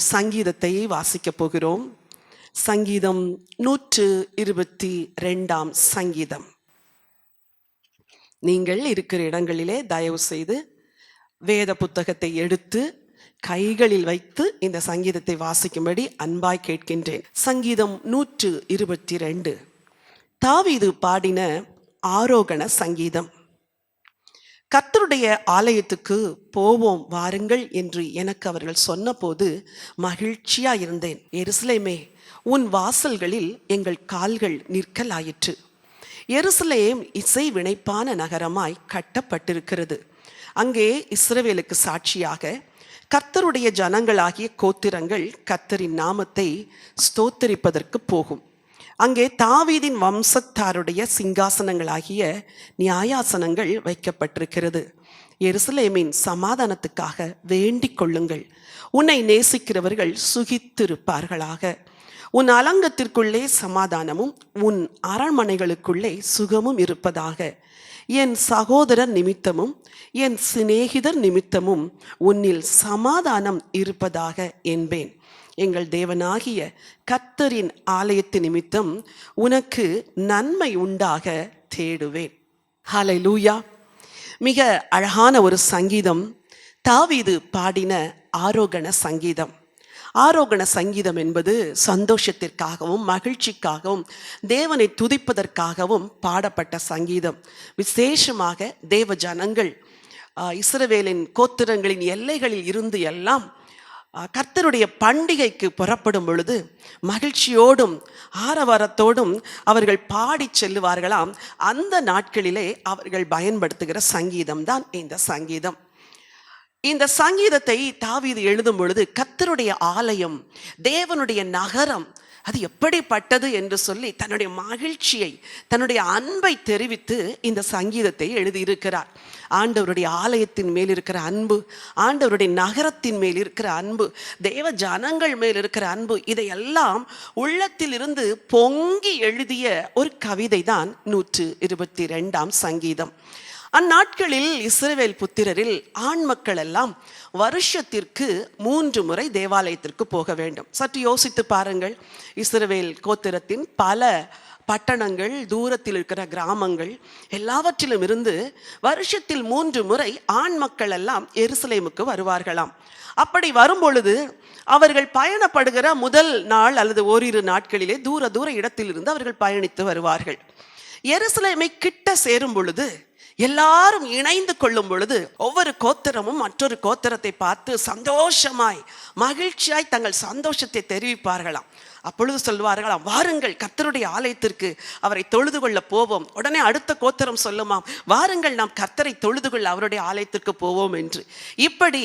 சங்கீதத்தை வாசிக்கப் போகிறோம். சங்கீதம் நூற்று இருபத்தி ரெண்டாம் சங்கீதம். நீங்கள் இருக்கிற இடங்களிலே தயவு செய்து வேத புத்தகத்தை எடுத்து கைகளில் வைத்து இந்த சங்கீதத்தை வாசிக்கும்படி அன்பாய் கேட்கின்றேன். சங்கீதம் நூற்று இருபத்தி ரெண்டு தாவிது பாடின ஆரோகண சங்கீதம். கத்தருடைய ஆலயத்துக்கு போவோம் வாருங்கள் என்று எனக்கு அவர்கள் சொன்னபோது மகிழ்ச்சியா இருந்தேன். எருசலேமே உன் வாசல்களில் எங்கள் கால்கள் நிற்கலாயிற்று. எருசலேம் இசை வினைப்பான நகரமாய் கட்டப்பட்டிருக்கிறது. அங்கே இஸ்ரவேலுக்கு சாட்சியாக கர்த்தருடைய ஜனங்களாகிய கோத்திரங்கள் கர்த்தரின் நாமத்தை ஸ்தோத்தரிப்பதற்கு போகும். அங்கே தாவீதின் வம்சத்தாருடைய சிங்காசனங்களாகிய நியாயாசனங்கள் வைக்கப்பட்டிருக்கிறது. எருசலேமின் சமாதானத்துக்காக வேண்டிக் கொள்ளுங்கள். உன்னை நேசிக்கிறவர்கள் சுகித்திருப்பார்களாக. உன் அலங்கத்திற்குள்ளே சமாதானமும் உன் அரண்மனைகளுக்குள்ளே சுகமும் இருப்பதாக. என் சகோதரர் நிமித்தமும் என் சிநேகிதர் நிமித்தமும் உன்னில் சமாதானம் இருப்பதாக என்பேன். எங்கள் தேவனாகிய கத்தரின் ஆலயத்து நிமித்தம் உனக்கு நன்மை உண்டாக தேடுவேன். ஹலை லூயா மிக அழகான ஒரு சங்கீதம். தாவீது பாடின ஆரோகண சங்கீதம். ஆரோகண சங்கீதம் என்பது சந்தோஷத்திற்காகவும் மகிழ்ச்சிக்காகவும் தேவனை துதிப்பதற்காகவும் பாடப்பட்ட சங்கீதம். விசேஷமாக தேவ ஜனங்கள் இஸ்ரவேலின் கோத்திரங்களின் எல்லைகளில் இருந்து எல்லாம் கர்த்தருடைய பண்டிகைக்கு புறப்படும் பொழுது மகிழ்ச்சியோடும் ஆரவாரத்தோடும் அவர்கள் பாடி செல்லுவார்களாம். அந்த நாட்களிலே அவர்கள் பயன்படுத்துகிற சங்கீதம் தான் இந்த சங்கீதம். இந்த சங்கீதத்தை தாவீது எழுதும் பொழுது கத்தருடைய ஆலயம் தேவனுடைய நகரம் அது எப்படிப்பட்டது என்று சொல்லி தன்னுடைய மகிழ்ச்சியை தன்னுடைய அன்பை தெரிவித்து இந்த சங்கீதத்தை எழுதியிருக்கிறார். ஆண்டவருடைய ஆலயத்தின் மேல் இருக்கிற அன்பு ஆண்டவருடைய நகரத்தின் மேல் இருக்கிற அன்பு தேவ ஜனங்கள் மேல் இருக்கிற அன்பு இதையெல்லாம் உள்ளத்தில் இருந்து பொங்கி எழுதிய ஒரு கவிதை தான் நூற்று இருபத்தி ரெண்டாம் சங்கீதம். அந்நாட்களில் இஸ்ரேவேல் புத்திரரில் ஆண் மக்கள் எல்லாம் வருஷத்திற்கு மூன்று முறை தேவாலயத்திற்கு போக வேண்டும். சற்று யோசித்து பாருங்கள். இஸ்ரேவேல் கோத்திரத்தின் பல பட்டணங்கள் தூரத்தில் இருக்கிற கிராமங்கள் எல்லாவற்றிலும் இருந்து வருஷத்தில் மூன்று முறை ஆண் மக்கள் எல்லாம் எருசலேமுக்கு வருவார்களாம். அப்படி வரும்பொழுது அவர்கள் பயணப்படுகிற முதல் நாள் அல்லது ஓரிரு நாட்களிலே தூர தூர இடத்திலிருந்து அவர்கள் பயணித்து வருவார்கள். எருசலேமை கிட்ட சேரும் பொழுது எல்லாரும் இணைந்து கொள்ளும் பொழுது ஒவ்வொரு கோத்திரமும் மற்றொரு கோத்திரத்தை பார்த்து சந்தோஷமாய் மகிழ்ச்சியாய் தங்கள் சந்தோஷத்தை தெரிவிப்பார்களாம். அப்பொழுது சொல்வார்களாம் வாருங்கள் கர்த்தருடைய ஆலயத்திற்கு அவரை தொழுது கொள்ள போவோம். உடனே அடுத்த கோத்திரம் சொல்லுமாம் வாருங்கள் நாம் கர்த்தரை தொழுது கொள்ள அவருடைய ஆலயத்திற்கு போவோம் என்று. இப்படி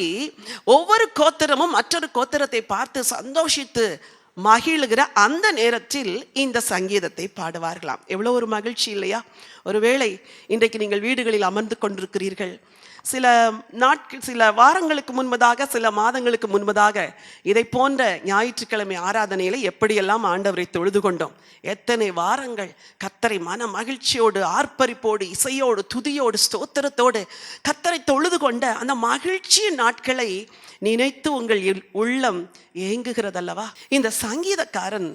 ஒவ்வொரு கோத்திரமும் மற்றொரு கோத்திரத்தை பார்த்து சந்தோஷித்து மகிழுகிற அந்த நேரத்தில் இந்த சங்கீதத்தை பாடுவார்களாம். எவ்வளோ ஒரு மகிழ்ச்சி இல்லையா? ஒருவேளை இன்றைக்கு நீங்கள் வீடுகளில் அமர்ந்து கொண்டிருக்கிறீர்கள். சில நாட்கள் சில வாரங்களுக்கு முன்பதாக சில மாதங்களுக்கு முன்பதாக இதை போன்ற ஞாயிற்றுக்கிழமை ஆராதனையில எப்படியெல்லாம் ஆண்டவரை தொழுது கொண்டோம்? எத்தனை வாரங்கள் கத்தரை மன மகிழ்ச்சியோடு ஆர்ப்பரிப்போடு இசையோடு துதியோடு ஸ்தோத்திரத்தோடு கத்தரை தொழுது கொண்ட அந்த மகிழ்ச்சியின் நாட்களை நினைத்து உங்கள் உள்ளம் ஏங்குகிறதல்லவா? இந்த சங்கீதக்காரன்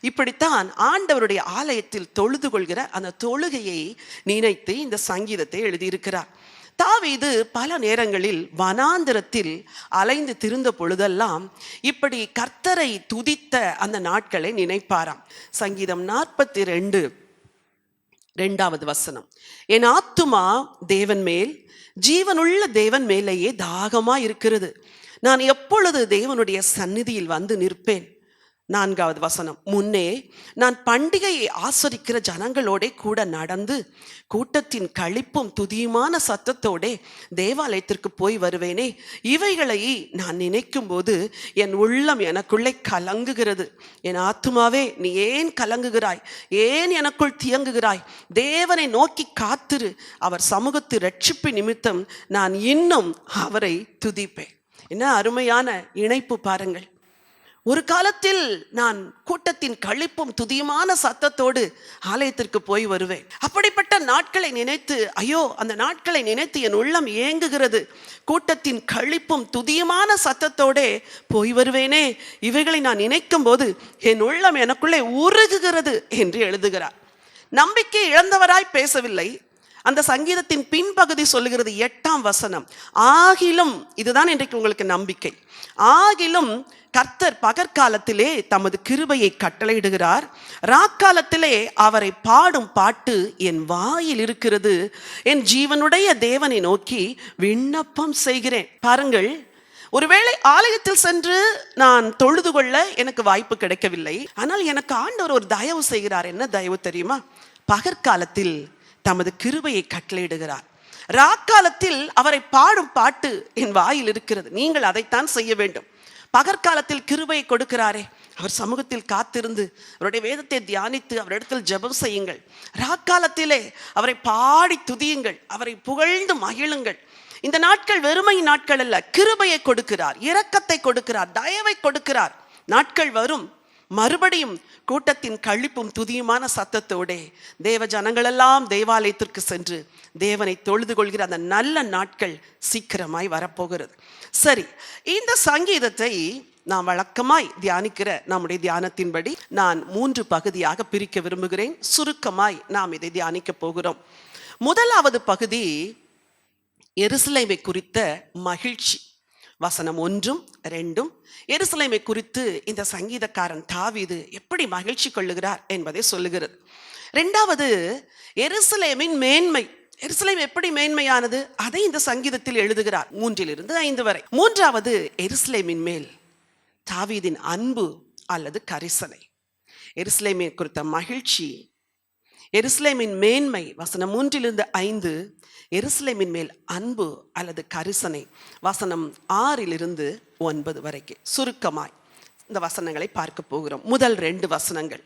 இப்படித்தான் ஆண்டவருடைய ஆலயத்தில் தொழுது கொள்கிற அந்த தொழுகையை நினைத்து இந்த சங்கீதத்தை எழுதியிருக்கிறார். தாவீது பல நேரங்களில் வனாந்திரத்தில் அலைந்து திருந்த பொழுதெல்லாம் இப்படி கர்த்தரை துதித்த அந்த நாட்களை நினைப்பாராம். சங்கீதம் நாற்பத்தி ரெண்டு ரெண்டாவது வசனம். என் ஆத்துமா தேவன் மேல் ஜீவனுள்ள தேவன் மேலேயே தாகமா இருக்கிறது நான் எப்பொழுது தேவனுடைய சந்நிதியில் வந்து நிற்பேன்? நான்காவது வசனம். முன்னே நான் பண்டிகையை ஆசரிக்கிற ஜனங்களோடே கூட நடந்து கூட்டத்தின் களிப்பும் துதியுமான சத்தத்தோடே தேவாலயத்திற்கு போய் வருவேனே. இவைகளை நான் நினைக்கும் போது என் உள்ளம் எனக்குள்ளே கலங்குகிறது. என் ஆத்துமாவே நீ ஏன் கலங்குகிறாய்? ஏன் எனக்குள் தியங்குகிறாய்? தேவனை நோக்கி காத்திரு. அவர் சமூகத்து ரட்சிப்பு நிமித்தம் நான் இன்னும் அவரை துதிப்பேன். என்ன அருமையான இணைப்பு பாருங்கள். ஒரு காலத்தில் நான் கூட்டத்தின் களிப்பும் துதியுமான சத்தத்தோடு ஆலயத்திற்கு போய் வருவேன். அப்படிப்பட்ட நாட்களை நினைத்து ஐயோ அந்த நாட்களை நினைத்து என் உள்ளம் ஏங்குகிறது. கூட்டத்தின் களிப்பும் துதியுமான சத்தத்தோடே போய் வருவேனே. இவைகளை நான் நினைக்கும் போது என் உள்ளம் எனக்குள்ளே உருகுகிறது என்று எழுதுகிறார். நம்பிக்கை இழந்தவராய் பேசவில்லை. அந்த சங்கீதத்தின் பின்பகுதி சொல்லுகிறது எட்டாம் வசனம். ஆகிலும் இதுதான் இன்றைக்கு உங்களுக்கு நம்பிக்கை. ஆகிலும் கர்த்தர் பகற்காலத்திலே தமது கிருபையை கட்டளையிடுகிறார். ராக்காலத்திலே அவரை பாடும் பாட்டு என் வாயில் இருக்கிறது. என் ஜீவனுடைய தேவனை நோக்கி விண்ணப்பம் செய்கிறேன். பாருங்கள் ஒருவேளை ஆலயத்தில் சென்று நான் தொழுது கொள்ள எனக்கு வாய்ப்பு கிடைக்கவில்லை. ஆனால் எனக்கு ஆண்டவர் ஒரு தயவு செய்கிறார். என்ன தயவு தெரியுமா? பகற்காலத்தில் தமது கிருபையை கட்டளையிடுகிறார். ராக்காலத்தில் அவரை பாடும் பாட்டு என் வாயில் இருக்கிறது. நீங்கள் அதைத்தான் செய்ய வேண்டும். பகற்காலத்தில் கிருபையை கொடுக்கிறாரே. அவர் சமூகத்தில் காத்திருந்து அவருடைய வேதத்தை தியானித்து அவரிடத்தில் ஜெபம் செய்யுங்கள். ராக்காலத்திலே அவரை பாடி துதியுங்கள். அவரை புகழ்ந்து மகிழுங்கள். இந்த நாட்கள் வெறுமை நாட்கள் அல்ல. கிருபையை கொடுக்கிறார். இரக்கத்தை கொடுக்கிறார். தயவை கொடுக்கிறார். நாட்கள் வரும். மறுபடியும் கூட்டத்தின் கழிப்பும் துதியுமான சத்தத்தோடே தேவ ஜனங்களெல்லாம் தேவாலயத்திற்கு சென்று தேவனை தொழுது கொள்கிற அந்த நல்ல நாட்கள் சீக்கிரமாய் வரப்போகிறது. சரி இந்த சங்கீதத்தை நாம் வழக்கமாய் தியானிக்கிற நம்முடைய தியானத்தின்படி நான் மூன்று பகுதியாக பிரிக்க விரும்புகிறேன். சுருக்கமாய் நாம் இதை தியானிக்க போகிறோம். முதலாவது பகுதி எருசலேமை குறித்த மகிழ்ச்சி. வசனம் ஒன்றும் ரெண்டும். எருசலேமை குறித்து இந்த சங்கீதக்காரன் தாவீது எப்படி மகிழ்ச்சி கொள்ளுகிறார் என்பதை சொல்லுகிறது. ரெண்டாவது எருசலேமின் மேன்மை. எருசலேம் எப்படி மேன்மையானது? அதை இந்த சங்கீதத்தில் எழுதுகிறார். மூன்றிலிருந்து ஐந்து வரை. மூன்றாவது எருசலேமின் மேல் தாவீதின் அன்பு அல்லது கரிசனை. எருசலேமை குறித்த மகிழ்ச்சி எருசலேமின் மேன்மை வசனம் மூன்றிலிருந்து ஐந்து எருசலேமின் மேல் அன்பு அல்லது கரிசனை வசனம் ஆறிலிருந்து ஒன்பது வரைக்கும் சுருக்கமாய் இந்த வசனங்களை பார்க்க போகிறோம். முதல் ரெண்டு வசனங்கள்.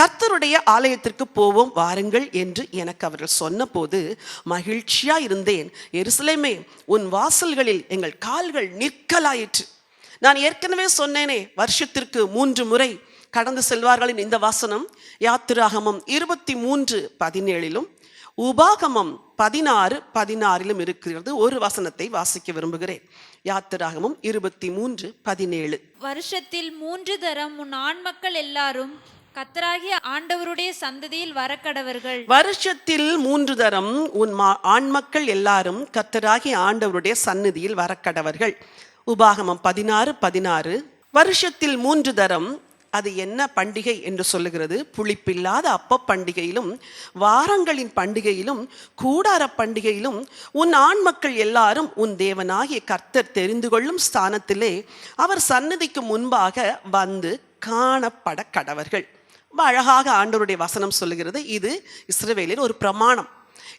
கர்த்தருடைய ஆலயத்திற்கு போவோம் வாருங்கள் என்று எனக்கு அவர்கள் சொன்னபோது மகிழ்ச்சியா இருந்தேன். எருசலேமே உன் வாசல்களில் எங்கள் கால்கள் நிற்கலாயிற்று. நான் ஏற்கனவே சொன்னேனே வருஷத்திற்கு மூன்று முறை கடந்து செல்வார்களின் இந்த வசனம். யாத்திராகமம் இருபத்தி மூன்று பதினேழிலும் உபாகமம் பதினாறு பதினாறிலும் இருக்கிறது. ஒரு வசனத்தை வாசிக்க விரும்புகிறேன். யாத்திராகமம் இருபத்தி மூன்று பதினேழு. வருஷத்தில் மூன்று தரம் உன் ஆண்மக்கள் எல்லாரும் கத்தராகிய ஆண்டவருடைய சந்ததியில் வரக்கடவர்கள். வருஷத்தில் மூன்று தரம் உன் மா ஆண்மக்கள் எல்லாரும் கத்தராகி ஆண்டவருடைய சந்நிதியில் வரக்கடவர்கள். உபாகமம் பதினாறு பதினாறு. வருஷத்தில் மூன்று தரம் அது என்ன பண்டிகை என்று சொல்லுகிறது? புளிப்பில்லாத அப்ப பண்டிகையிலும் வாரங்களின் பண்டிகையிலும் கூடார பண்டிகையிலும் உன் ஆண் மக்கள் எல்லாரும் உன் தேவனாகிய கர்த்தர் தெரிந்து கொள்ளும் ஸ்தானத்திலே அவர் சன்னதிக்கு முன்பாக வந்து காணப்பட கடவர்கள். அழகாக ஆண்டவருடைய வசனம் சொல்லுகிறது. இது இஸ்ரவேலின் ஒரு பிரமாணம்.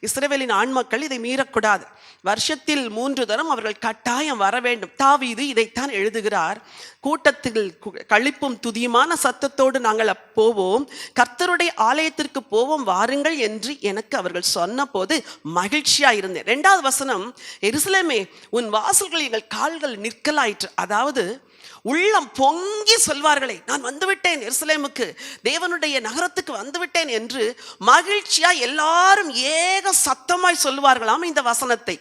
இஸ்ரவேலின் ஆண்மக்கள் இதை மீறக்கூடாது. வருஷத்தில் மூன்று தரம் அவர்கள் கட்டாயம் வர வேண்டும். தாவீது இதைத்தான் எழுதுகிறார். கூட்டத்தில் கழிப்பும் துதியுமான சத்தத்தோடு நாங்கள் போவோம். கர்த்தருடைய ஆலயத்திற்கு போவோம் வாருங்கள் என்று எனக்கு அவர்கள் சொன்னபோது மகிழ்ச்சியா இருந்தேன். ரெண்டாவது வசனம் எருசலேமே உன் வாசல்கள் எங்கள் கால்கள் நிற்கலாயிற்று. அதாவது உள்ளம் பொங்கி சொல்வார்களே நான் வந்துவிட்டேன் எருசலேமுக்கு. தேவனுடைய நகரத்துக்கு வந்துவிட்டேன் என்று மகிழ்ச்சியா எல்லாரும் ஏக சத்தமாய் சொல்லுவார்களாம் இந்த வசனத்தை.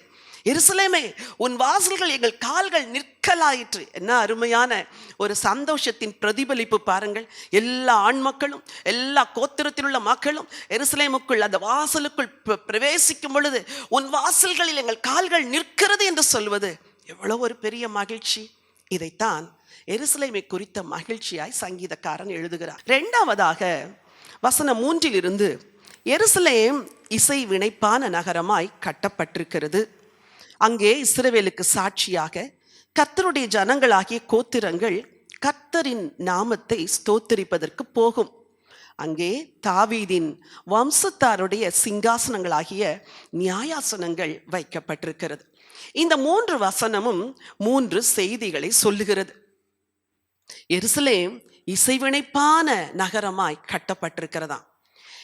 எருசலேமே உன் வாசல்கள் எங்கள் கால்கள் நிற்கலாயிற்று. என்ன அருமையான ஒரு சந்தோஷத்தின் பிரதிபலிப்பு பாருங்கள். எல்லா ஆண் மக்களும் எல்லா கோத்திரத்தில் உள்ள மக்களும் எருசலேமுக்குள் அந்த வாசலுக்குள் பிரவேசிக்கும் பொழுது உன் வாசல்களில் எங்கள் கால்கள் நிற்கிறது என்று சொல்வது எவ்வளவு ஒரு பெரிய மகிழ்ச்சி. இதைத்தான் எருசலேமை குறித்த மகிழ்ச்சியாய் சங்கீதக்காரன் எழுதுகிறார். இரண்டாவதாக வசனம் மூன்றிலிருந்து எருசலேம் இசை வினைப்பான நகரமாய் கட்டப்பட்டிருக்கிறது. அங்கே இஸ்ரவேலுக்கு சாட்சியாக கத்தருடைய ஜனங்களாகிய கோத்திரங்கள் கர்த்தரின் நாமத்தை ஸ்தோத்தரிப்பதற்கு போகும். அங்கே தாவீதின் வம்சத்தாருடைய சிங்காசனங்களாகிய நியாயாசனங்கள் வைக்கப்பட்டிருக்கிறது. இந்த மூன்று வசனமும் மூன்று செய்திகளை சொல்லுகிறது. எருசலேம் இசைவினைப்பான நகரமாய் கட்டப்பட்டிருக்கிறதாம்.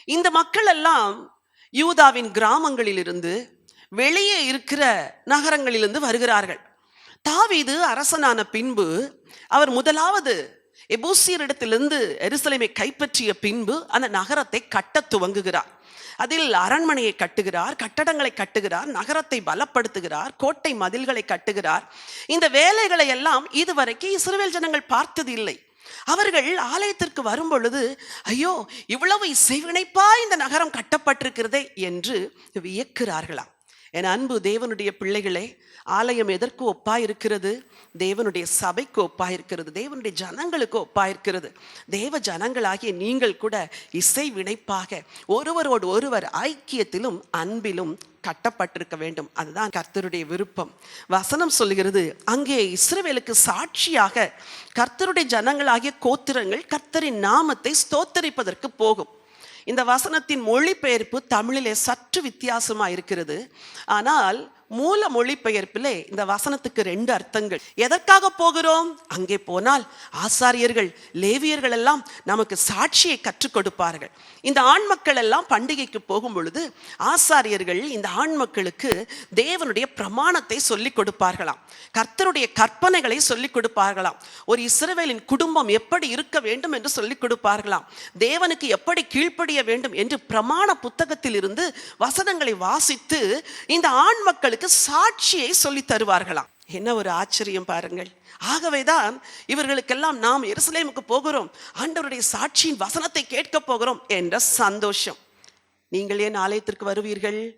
இந்த மக்கள் எல்லாம் யூதாவின் கிராமங்களிலிருந்து வெளியே இருக்கிற நகரங்களிலிருந்து வருகிறார்கள். தாவீது அரசனான பின்பு அவர் முதலாவது எபூசியரிடத்திலிருந்து எருசலேமை கைப்பற்றிய பின்பு அந்த நகரத்தை கட்டத் துவங்குகிறார். அதில் அரண்மனையை கட்டுகிறார் கட்டடங்களை கட்டுகிறார் நகரத்தை பலப்படுத்துகிறார் கோட்டை மதில்களை கட்டுகிறார். இந்த வேலைகளை எல்லாம் இதுவரைக்கும் இஸ்ரவேல் ஜனங்கள் பார்த்தது இல்லை. அவர்கள் ஆலயத்திற்கு வரும் பொழுது ஐயோ இவ்வளவு இசைவினைப்பா இந்த நகரம் கட்டப்பட்டிருக்கிறதே என்று வியக்கிறார்களாம். என் அன்பு தேவனுடைய பிள்ளைகளே ஆலயம் எதற்கு ஒப்பாயிருக்கிறது? தேவனுடைய சபைக்கு ஒப்பாயிருக்கிறது. தேவனுடைய ஜனங்களுக்கு ஒப்பாயிருக்கிறது. தேவ ஜனங்களாகிய நீங்கள் கூட இசை வினைப்பாக ஒருவரோடு ஒருவர் ஐக்கியத்திலும் அன்பிலும் கட்டப்பட்டிருக்க வேண்டும். அதுதான் கர்த்தருடைய விருப்பம். வசனம் சொல்லுகிறது அங்கே இஸ்ரவேலுக்கு சாட்சியாக கர்த்தருடைய ஜனங்களாகிய கோத்திரங்கள் கர்த்தரின் நாமத்தை ஸ்தோத்தரிப்பதற்கு போகும். இந்த வசனத்தின் மொழிபெயர்ப்பு தமிழிலே சற்று வித்தியாசமாக இருக்கிறது ஆனால் மூல மொழிபெயர்ப்பிலே இந்த வசனத்துக்கு ரெண்டு அர்த்தங்கள். எதற்காக போகிறோம்? அங்கே போனால் ஆசாரியர்கள் லேவியர்கள் எல்லாம் நமக்கு சாட்சியை கற்றுக் கொடுப்பார்கள். இந்த ஆண் மக்கள் எல்லாம் பண்டிகைக்கு போகும் பொழுது ஆசாரியர்கள் இந்த ஆண் மக்களுக்கு தேவனுடைய பிரமாணத்தை சொல்லிக் கொடுப்பார்களாம். கர்த்தருடைய கற்பனைகளை சொல்லிக் கொடுப்பார்களாம். ஒரு இஸ்ரவேலின் குடும்பம் எப்படி இருக்க வேண்டும் என்று சொல்லிக் கொடுப்பார்களாம். தேவனுக்கு எப்படி கீழ்ப்படிய வேண்டும் என்று பிரமாண புத்தகத்தில் இருந்து வசனங்களை வாசித்து இந்த ஆண் மக்களுக்கு சாட்சியை சொல்லி தருவார்களாம். என்ன ஒரு ஆச்சரியம் பாருங்கள். ஆகவேதான் இவர்களுக்கெல்லாம் நாம் எருசலேமுக்கு போகிறோம். ஆண்டவருடைய சாட்சியின் வசனத்தை கேட்க போகிறோம் என்ற சந்தோஷம். நீங்கள் ஏன் ஆலயத்திற்கு வருவீர்கள்?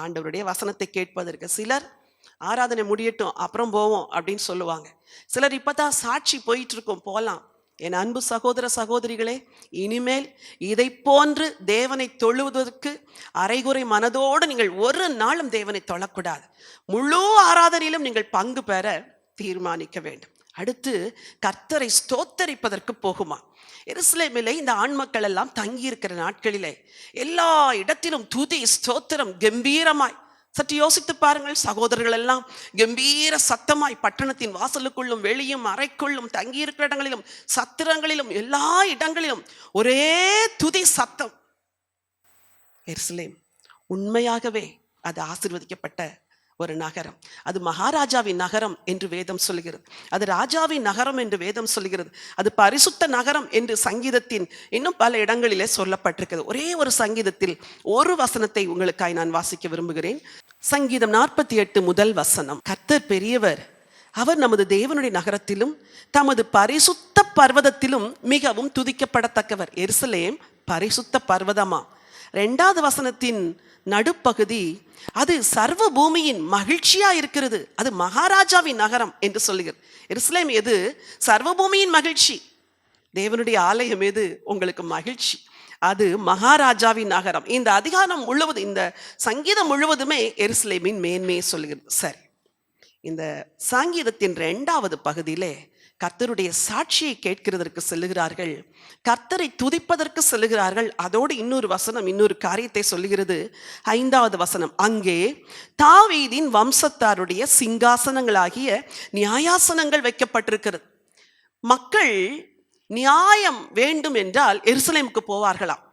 ஆண்டவருடைய வசனத்தை கேட்பதற்கு சிலர் ஆராதனை முடியட்டும் அப்புறம் போவோம் அப்படின்னு சொல்லுவாங்க. சிலர் இப்போ தான் சாட்சி போயிட்டு இருக்கோம் போகலாம் என் அன்பு சகோதர சகோதரிகளே இனிமேல் இதை போன்று தேவனை தொழுவதற்கு அரைகுறை மனதோடு நீங்கள் ஒரு நாளும் தேவனை தொழக்கூடாது. முழு ஆராதனையிலும் நீங்கள் பங்கு பெற தீர்மானிக்க வேண்டும். அடுத்து கர்த்தரை ஸ்தோத்தரிப்பதற்கு போகுமா? எருசலேமிலே இந்த ஆண் மக்கள் எல்லாம் தங்கியிருக்கிற நாட்களிலே எல்லா இடத்திலும் துதி ஸ்தோத்திரம் கம்பீரமாய் சற்று யோசித்து பாருங்கள் சகோதரர்கள் எல்லாம் கம்பீர சத்தமாய் பட்டணத்தின் வாசலுக்குள்ளும் வெளியும் அறைக்குள்ளும் தங்கியிருக்கிற இடங்களிலும் சத்திரங்களிலும் எல்லா இடங்களிலும் ஒரே துதி சத்தம். எருசலேம் உண்மையாகவே அது ஆசிர்வதிக்கப்பட்ட ஒரு நகரம். அது மகாராஜாவின் நகரம் என்று வேதம் சொல்கிறது. அது ராஜாவின் நகரம் என்று வேதம் சொல்கிறது. அது பரிசுத்த நகரம் என்று சங்கீதத்தின் இன்னும் பல இடங்களிலே சொல்லப்பட்டிருக்கிறது. ஒரே ஒரு சங்கீதத்தில் ஒரு வசனத்தை உங்களுக்காய் நான் வாசிக்க விரும்புகிறேன். சங்கீதம் நாற்பத்தி எட்டு முதல் வசனம். கர்த்தர் பெரியவர். அவர் நமது தேவனுடைய நகரத்திலும் தமது பரிசுத்த பர்வதத்திலும் மிகவும் துதிக்கப்படத்தக்கவர். எருசலேம் பரிசுத்த பர்வதமா? ரெண்டாவது வசனத்தின் நடுப்பகுதி அது சர்வ பூமியின் மகிழ்ச்சியா இருக்கிறது. அது மகாராஜாவின் நகரம் என்று சொல்லுகிறது. எருசலேம் எது? சர்வ பூமியின் மகிழ்ச்சி. தேவனுடைய ஆலயம் எது? உங்களுக்கு மகிழ்ச்சி. அது மகாராஜாவின் நகரம். இந்த அதிகாரம் முழுவதும் இந்த சங்கீதம் முழுவதுமே எருசலேமின் மேன்மையை சொல்லுகிறது. சரி. இந்த சங்கீதத்தின் ரெண்டாவது பகுதியிலே கர்த்தருடைய சாட்சியை கேட்கிறதற்கு செல்லுகிறார்கள். கர்த்தரை துதிப்பதற்கு செல்லுகிறார்கள். அதோடு இன்னொரு வசனம் இன்னொரு காரியத்தை சொல்லுகிறது. ஐந்தாவது வசனம் அங்கே தாவீதின் வம்சத்தாருடைய சிங்காசனங்களாகிய நியாயாசனங்கள் வைக்கப்பட்டிருக்கிறது. மக்கள் நியாயம் வேண்டும் என்றால் எருசலேமுக்கு போவார்களாம்.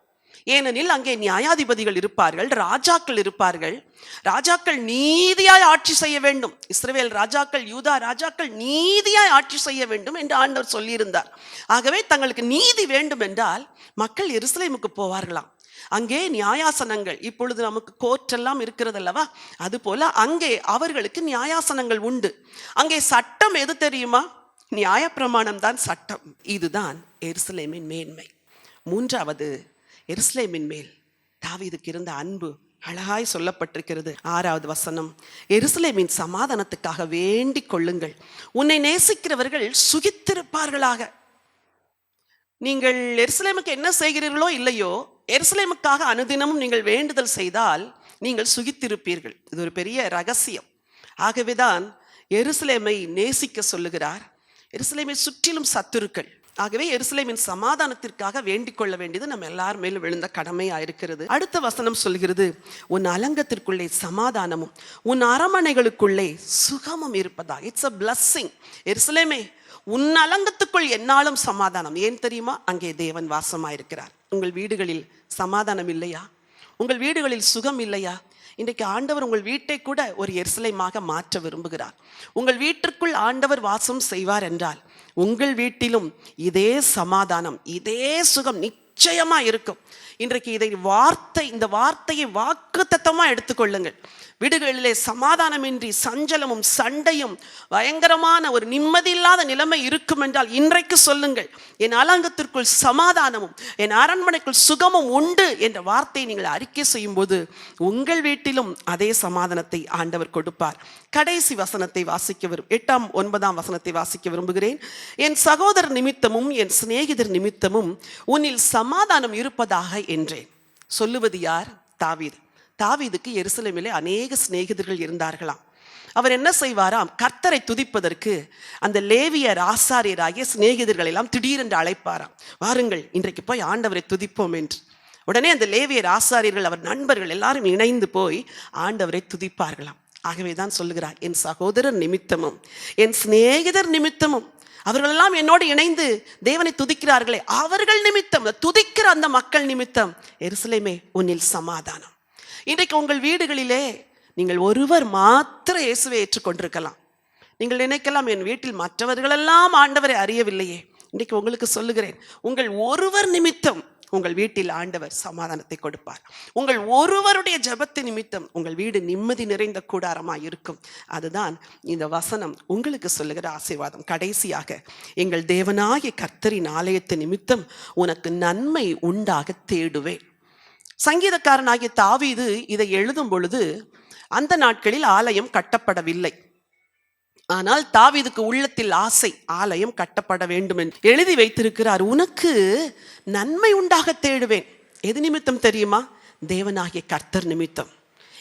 ஏனெனில் அங்கே நியாயாதிபதிகள் இருப்பார்கள் ராஜாக்கள் இருப்பார்கள். ராஜாக்கள் நீதியாய் ஆட்சி செய்ய வேண்டும். இஸ்ரேல் ராஜாக்கள் யூதா ராஜாக்கள் நீதியாய் ஆட்சி செய்ய வேண்டும் என்று ஆண்டவர் சொல்லியிருந்தார். ஆகவே தங்களுக்கு நீதி வேண்டும் என்றால் மக்கள் எருசலேமுக்கு போவார்களாம். அங்கே நியாயாசனங்கள் இப்பொழுது நமக்கு கோர்ட் எல்லாம் இருக்கிறது அல்லவா அது போல அங்கே அவர்களுக்கு நியாயாசனங்கள் உண்டு. அங்கே சட்டம் எது தெரியுமா? நியாயப்பிரமாணம் தான் சட்டம். இதுதான் எருசலேமின் மேன்மை. மூன்றாவது எருசலேமின் மேல் தாவீதுக்கு இருந்த அன்பு அழகாய் சொல்லப்பட்டிருக்கிறது. ஆறாவது வசனம் எருசலேமின் சமாதானத்துக்காக வேண்டிக் கொள்ளுங்கள். உன்னை நேசிக்கிறவர்கள் சுகித்திருப்பார்களாக. நீங்கள் எருசலேமுக்கு என்ன செய்கிறீர்களோ இல்லையோ எருசலேமுக்காக அனுதினமும் நீங்கள் வேண்டுதல் செய்தால் நீங்கள் சுகித்திருப்பீர்கள். இது ஒரு பெரிய ரகசியம். ஆகவேதான் எருசலேமை நேசிக்க சொல்லுகிறார். எருசலேமை சுற்றிலும் சத்துருக்கள். ஆகவே எருசலேமின் சமாதானத்திற்காக வேண்டிக் கொள்ள வேண்டியது நம்ம எல்லார் மேலும் விழுந்த கடமையா இருக்கிறது. அடுத்த வசனம் சொல்கிறது உன் அலங்கத்திற்குள்ளே சமாதானமும் உன் அரமனைகளுக்குள்ளே சுகமும் இருப்பதா? இட்ஸ் அ பிளஸ்ஸிங் எருசலேமே உன் அலங்கத்துக்குள் என்னாலும் சமாதானம். ஏன் தெரியுமா? அங்கே தேவன் வாசமாயிருக்கிறார் உங்கள் வீடுகளில் சமாதானம் இல்லையா? உங்கள் வீடுகளில் சுகம் இல்லையா? இன்றைக்கு ஆண்டவர் உங்கள் வீட்டை கூட ஒரு எரிசலைமாக மாற்ற விரும்புகிறார். உங்கள் வீட்டிற்குள் ஆண்டவர் வாசம் செய்வார் என்றால் உங்கள் வீட்டிலும் இதே சமாதானம் இதே சுகம் நிச்சயம் இருக்கும். இன்றைக்கு இதை வார்த்தை இந்த வார்த்தையை வாக்குத்தத்தமா எடுத்துக்கொள்ளுங்கள். வீடுகளிலே சமாதானமின்றி சஞ்சலமும் சண்டையும் பயங்கரமான ஒரு நிம்மதியில்லாத நிலைமை இருக்கும் என்றால் இன்றைக்கு சொல்லுங்கள். என் அலங்கத்திற்குள் சமாதானமும் என் அரண்மனைக்குள் சுகமும் உண்டு என்ற வார்த்தையை நீங்கள் அறிக்கை செய்யும் போது உங்கள் வீட்டிலும் அதே சமாதானத்தை ஆண்டவர் கொடுப்பார். கடைசி வசனத்தை வாசிக்க விரும் எட்டாம் ஒன்பதாம் வசனத்தை வாசிக்க விரும்புகிறேன். என் சகோதரர் நிமித்தமும் என் சிநேகிதர் நிமித்தமும் உன்னில் சம சமாதானம் இருப்பதாக என்றேன். சொல்லுவது யார்? தாவீது. தாவீதுக்கு எருசலேமிலே அநேக சிநேகிதர்கள் இருந்தார்களாம். அவர் என்ன செய்வாராம்? கர்த்தரை துதிப்பதற்கு அந்த லேவியர் ஆசாரியராகிய சிநேகிதர்கள் எல்லாம் திடீரென்று அழைப்பாராம். வாருங்கள் இன்றைக்கு போய் ஆண்டவரை துதிப்போம் என்று. உடனே அந்த லேவியர் ஆசாரியர்கள் அவர் நண்பர்கள் எல்லாரும் இணைந்து போய் ஆண்டவரை துதிப்பார்களாம். ஆகவே தான் சொல்லுகிறார் என் சகோதரர் நிமித்தமும் என் சிநேகிதர் நிமித்தமும் அவர்களெல்லாம் என்னோடு இணைந்து தேவனை துதிக்கிறார்களே. அவர்கள் நிமித்தம் துதிக்கிற அந்த மக்கள் நிமித்தம் எருசலேமே உன்னில் சமாதானம். இன்றைக்கு உங்கள் வீடுகளிலே நீங்கள் ஒருவர் மாத்திர இயேசுவை ஏற்றுக்கொண்டிருக்கலாம். நீங்கள் நினைக்கலாம் என் வீட்டில் மற்றவர்களெல்லாம் ஆண்டவரை அறியவில்லையே. இன்றைக்கு உங்களுக்கு சொல்லுகிறேன் உங்கள் ஒருவர் நிமித்தம் உங்கள் வீட்டில் ஆண்டவர் சமாதானத்தை கொடுப்பார். உங்கள் ஒருவருடைய ஜெபத்து நிமித்தம் உங்கள் வீடு நிம்மதி நிறைந்த கூடாரமாக இருக்கும். அதுதான் இந்த வசனம் உங்களுக்கு சொல்லுகிற ஆசீர்வாதம். கடைசியாக எங்கள் தேவனாகிய கர்த்தரின் ஆலயத்து நிமித்தம் உனக்கு நன்மை உண்டாக தேடுவேன். சங்கீதக்காரனாகிய தாவீது இதை எழுதும் பொழுது அந்த நாட்களில் ஆலயம் கட்டப்படவில்லை. ஆனால் தாவிதுக்கு உள்ளத்தில் ஆசை ஆலயம் கட்டப்பட வேண்டும் என்று எழுதி வைத்திருக்கிறார் உனக்கு நன்மை உண்டாக தேடுவேன். எது நிமித்தம் தெரியுமா? தேவனாகிய கர்த்தர் நிமித்தம்.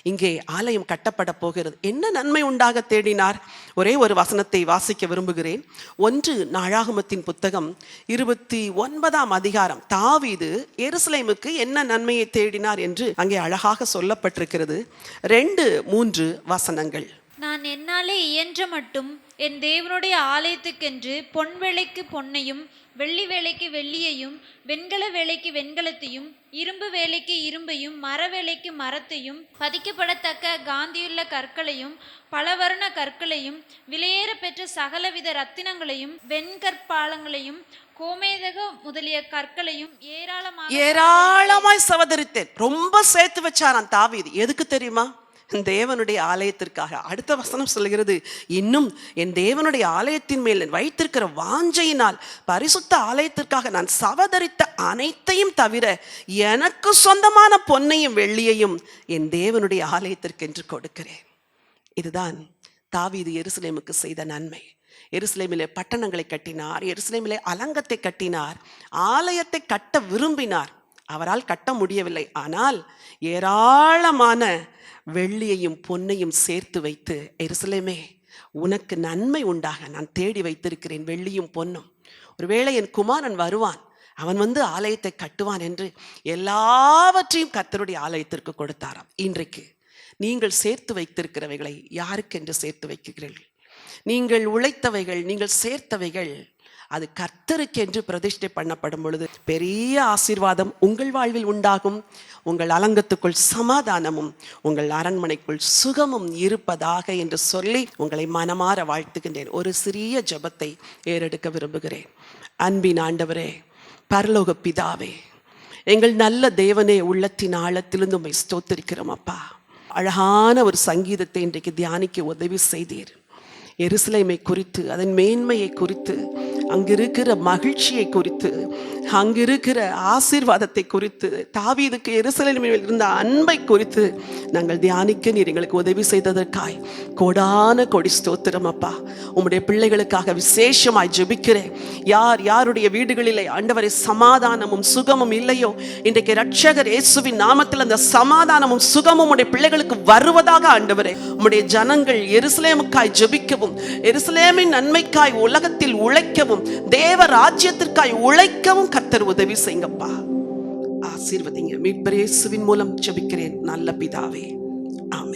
இங்கே ஆலயம் கட்டப்பட போகிறது. என்ன நன்மை உண்டாக தேடினார்? ஒரே ஒரு வசனத்தை வாசிக்க விரும்புகிறேன். ஒன்று நாழாகமத்தின் புத்தகம் இருபத்தி ஒன்பதாம் அதிகாரம். தாவிது எருசலேமுக்கு என்ன நன்மையை தேடினார் என்று அங்கே அழகாக சொல்லப்பட்டிருக்கிறது. ரெண்டு மூன்று வசனங்கள். நான் என்னாலே இயன்ற மட்டும் என் தேவனுடைய ஆலயத்துக்கென்று பொன் வேலைக்கு பொன்னையும் வெள்ளி வேலைக்கு வெள்ளியையும் வெண்கல வேலைக்கு வெண்கலத்தையும் இரும்பு வேலைக்கு இரும்பையும் மர வேலைக்கு மரத்தையும் பதிக்கப்படத்தக்க காந்தியுள்ள கற்களையும் பலவர்ண கற்களையும் விலையேற பெற்ற சகலவித ரத்தினங்களையும் வெண்கற்பாலங்களையும் கோமேதக முதலிய கற்களையும் ஏராளமாக ஏராளமாய் சவதரித்தேன். ரொம்ப சேர்த்து வச்சாரான் தாவி எதுக்கு தெரியுமா? தேவனுடைய ஆலயத்திற்காக. அடுத்த வசனம் சொல்கிறது இன்னும் என் தேவனுடைய ஆலயத்தின் மேல் வைத்திருக்கிற வாஞ்சையினால் பரிசுத்த ஆலயத்திற்காக நான் சவதரித்த அனைத்தையும் தவிர எனக்கு சொந்தமான பொன்னையும் வெள்ளியையும் என் தேவனுடைய ஆலயத்திற்கு என்று கொடுக்கிறேன். இதுதான் தாவீது எருசலேமுக்கு செய்த நன்மை. எருசலேமிலே பட்டணங்களை கட்டினார் எருசலேமிலே அலங்கத்தை கட்டினார் ஆலயத்தை கட்ட விரும்பினார். அவரால் கட்ட முடியவில்லை. ஆனால் ஏராளமான வெள்ளியையும் பொன்னையும் சேர்த்து வைத்து எருசலேமே உனக்கு நன்மை உண்டாக நான் தேடி வைத்திருக்கிறேன் வெள்ளியும் பொன்னும். ஒருவேளை என் குமாரன் வருவான் அவன் வந்து ஆலயத்தை கட்டுவான் என்று எல்லாவற்றையும் கர்த்தருடைய ஆலயத்திற்கு கொடுத்தாராம். இன்றைக்கு நீங்கள் சேர்த்து வைத்திருக்கிறவைகளை யாருக்கென்று சேர்த்து வைக்கிறீர்கள்? நீங்கள் உழைத்தவைகள் நீங்கள் சேர்த்தவைகள் அது கர்த்தருக்கென்று பிரதிஷ்டை பண்ணப்படும் பொழுது பெரிய ஆசீர்வாதம் உங்கள் வாழ்வில் உண்டாகும். உங்கள் அலங்கத்துக்குள் சமாதானமும் உங்கள் அரண்மனைக்குள் சுகமும் இருப்பதாக என்று சொல்லி உங்களை மனமாற வாழ்த்துகின்றேன். ஒரு சிறிய ஜெபத்தை ஏறெடுக்க விரும்புகிறேன். அன்பின் ஆண்டவரே பரலோக பிதாவே எங்கள் நல்ல தேவனே உள்ளத்தின் ஆழத்திலிருந்து உண்மை ஸ்தோத்திருக்கிறோம் அப்பா. அழகான ஒரு சங்கீதத்தை இன்றைக்கு தியானிக்க உதவி செய்தீர். எருசலேமை குறித்து அதன் மேன்மையை குறித்து அங்கிருக்கிற மகிழ்ச்சியை குறித்து அங்கிருக்கிற ஆசீர்வாதத்தை குறித்து தாவீதுக்கு எருசலேமில் இருந்த அன்பை குறித்து நாங்கள் தியானிக்க நீர் எங்களுக்கு உதவி செய்ததற்காய் கோடான கொடி ஸ்தோத்திரம் அப்பா. உம்முடைய பிள்ளைகளுக்காக விசேஷமாய் ஜெபிக்கிறேன். யார் யாருடைய வீடுகளிலே ஆண்டவரை சமாதானமும் சுகமும் இல்லையோ இன்றைக்கு ரட்சகர் இயேசுவின் நாமத்தில் அந்த சமாதானமும் சுகமும் உடைய பிள்ளைகளுக்கு வருவதாக ஆண்டவரே உம்முடைய ஜனங்கள் எருசலேமுக்காய் ஜெபிக்கவும் எருசலேமின் நன்மைக்காய் உலகத்தில் உழைக்கவும் தேவ ராஜ்யத்திற்காய் உழைக்கவும் கர்த்தர் உதவி செய்யுங்கப்பா. ஆசீர்வதிங்க. மீட்பரேசுவின் மூலம் ஜபிக்கிறேன். நல்ல பிதாவே. ஆமே